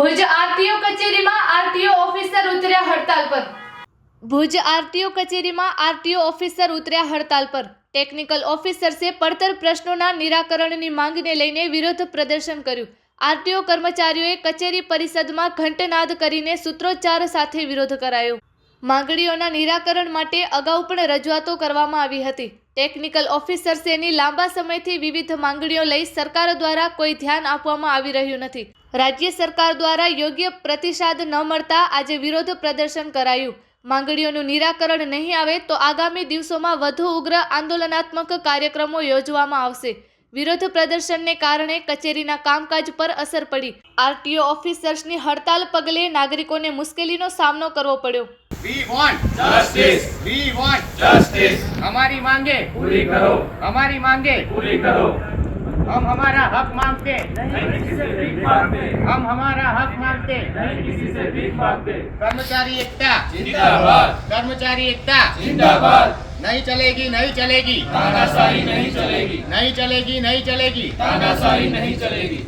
Bhuj RTO કચેરીમાં RTO officer ઉતર્યા હડતાલ પર. ભુજ આરટીઓ કચેરીમાં આરટીઓ ઓફિસર ઉતર્યા હડતાલ પર. ટેકનિકલ ઓફિસર્સે પડતર પ્રશ્નોના નિરાકરણની માંગને લઈને વિરોધ પ્રદર્શન કર્યું. આરટીઓ કર્મચારીઓએ કચેરી પરિષદમાં ઘંટનાદ કરીને સૂત્રોચ્ચાર સાથે વિરોધ કરાયો. માંગણીઓના નિરાકરણ માટે અગાઉ પણ રજૂઆતો કરવામાં આવી હતી. ટેકનિકલ ઓફિસર્સેની લાંબા સમયથી વિવિધ માંગણીઓ લઈ સરકાર દ્વારા કોઈ ધ્યાન આપવામાં આવી રહ્યું નથી. રાજ્ય સરકાર દ્વારા યોગ્ય પ્રતિસાદ ન મળતા આજે વિરોધ પ્રદર્શન કરાયું. માંગણીઓનું નિરાકરણ નહીં આવે તો આગામી દિવસોમાં વધુ ઉગ્ર આંદોલનાત્મક કાર્યક્રમો યોજવામાં આવશે. વિરોધ પ્રદર્શનને કારણે કચેરીના કામકાજ પર અસર પડી. આરટીઓ ઓફિસર્સની હડતાલ પગલે નાગરિકોને મુશ્કેલીનો સામનો કરવો પડ્યો. We want justice we want justice हमारी मांगे पूरी करो हमारी मांगे पूरी करो हम हमारा हक मांगते नहीं किसी से भीख मांगते हम हमारा हक मांगते नहीं किसी से भीख मांगते कर्मचारी एकता जिंदाबाद कर्मचारी एकता जिंदाबाद नहीं चलेगी नहीं चलेगी तानाशाही नहीं चलेगी नहीं चलेगी नहीं चलेगी तानाशाही नहीं चलेगी